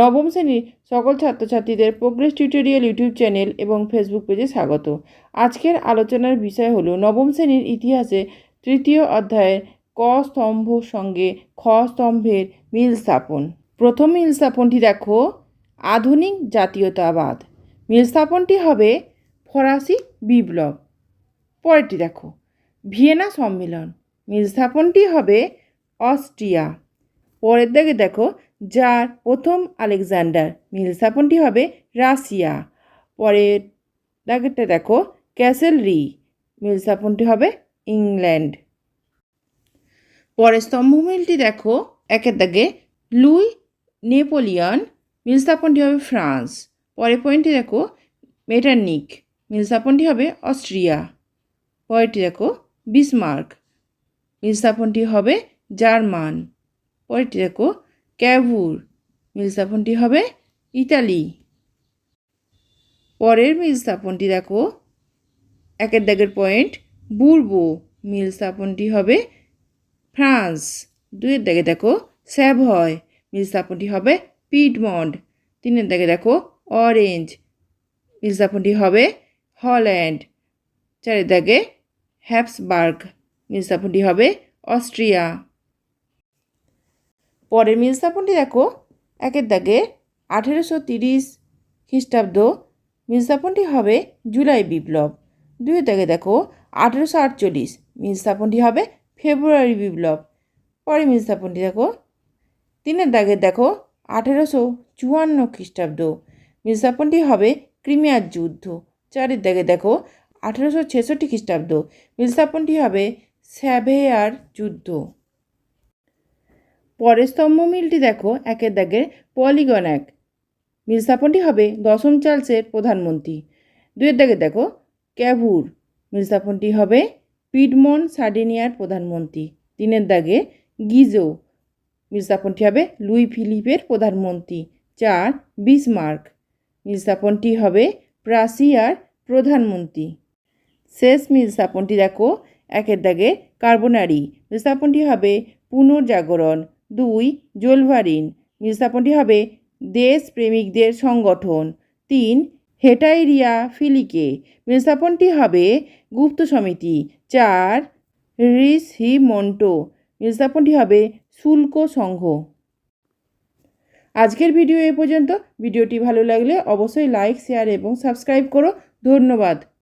নবম শ্রেণির সকল ছাত্রছাত্রীদের প্রোগ্রেস টিউটোরিয়াল ইউটিউব চ্যানেল এবং ফেসবুক পেজে স্বাগত। আজকের আলোচনার বিষয় হলো নবম শ্রেণির ইতিহাসে তৃতীয় অধ্যায়ের ক স্তম্ভ সঙ্গে খ স্তম্ভের মিল স্থাপন। প্রথম মিল স্থাপনটি দেখো, আধুনিক জাতীয়তাবাদ। মিল স্থাপনটি হবে ফরাসি বিপ্লব। পরেরটি দেখো, ভিয়েনা সম্মেলন। মিল স্থাপনটি হবে অস্ট্রিয়া। পরের দিকে দেখো যার প্রথম আলেকজান্ডার মিল স্থাপনটি হবে রাশিয়া। পরের দাগেরটা দেখো ক্যাসেলরি মিল স্থাপনটি হবে ইংল্যান্ড। পরের স্তম্ভমিলটি দেখো, একের দাগে লুই নেপোলিয়ন, মিল স্থাপনটি হবে ফ্রান্স। পরের পয়েন্টটি দেখো, মেটার্নিক, মিল স্থাপনটি হবে অস্ট্রিয়া। পরেরটি দেখো, বিসমার্ক, মিল স্থাপনটি হবে জার্মান। পরেরটি দেখো ক্যাভুর মিল স্থাপনটি হবে ইতালি। পরের মিল স্থাপনটি দেখো। একের দাগের পয়েন্ট, বুরবো মিল স্থাপনটি হবে ফ্রান্স। দুইয়ের দাগে দেখো, স্যাভয় মিল স্থাপনটি হবে পিডমন্ড। তিনের দাগে দেখো, অরেঞ্জ মিল স্থাপনটি হবে হল্যান্ড। চারের দাগে হ্যাপসবার্গ মিল স্থাপনটি হবে অস্ট্রিয়া। পরের মিল স্থাপনটি দেখো। একের দাগে আঠেরোশো তিরিশ খ্রিস্টাব্দ মিল স্থাপনটি হবে জুলাই বিপ্লব। দুইয়ের দাগে দেখো, আঠেরোশো আটচল্লিশ মিল স্থাপনটি হবে ফেব্রুয়ারি বিপ্লব। পরে মিল স্থাপনটি দেখো, তিনের দাগে দেখো, আঠেরোশো চুয়ান্ন খ্রিস্টাব্দ মিল স্থাপনটি হবে ক্রিমিয়ার যুদ্ধ। চারের দাগে দেখো, আঠেরোশো ছেষট্টি খ্রিস্টাব্দ মিল স্থাপনটি হবে স্যাভেয়ার যুদ্ধ। পরের স্তম্ভ মিলটি দেখো, একের দাগের পলিগন এক। মিল স্থাপনটি হবে দশম চার্লসের প্রধানমন্ত্রী। দুয়ের দাগে দেখো, ক্যাভুর। মিল স্থাপনটি হবে পিডমন সার্ডিনিয়ার প্রধানমন্ত্রী। তিনের দাগে গিজো। মিল স্থাপনটি হবে লুই ফিলিপের প্রধানমন্ত্রী। চার, বিসমার্ক। মিল স্থাপনটি হবে প্রাসিয়ার প্রধানমন্ত্রী। শেষ মিল স্থাপনটি দেখো, একের দাগে কার্বোনারি। মিল স্থাপনটি হবে পুনর্জাগরণ। দুই, জোলভারিন। মিল স্থাপনটি হবে দেশ প্রেমিকদের সংগঠন। তিন, হেটাইরিয়া ফিলিকে। মিল স্থাপনটি হবে গুপ্ত সমিতি। চার রিস হি মন্টো মিল স্থাপনটি হবে শুল্ক সংঘ। আজকের ভিডিও এ পর্যন্ত। ভিডিওটি ভালো লাগলে অবশ্যই লাইক, শেয়ার এবং সাবস্ক্রাইব করো। ধন্যবাদ।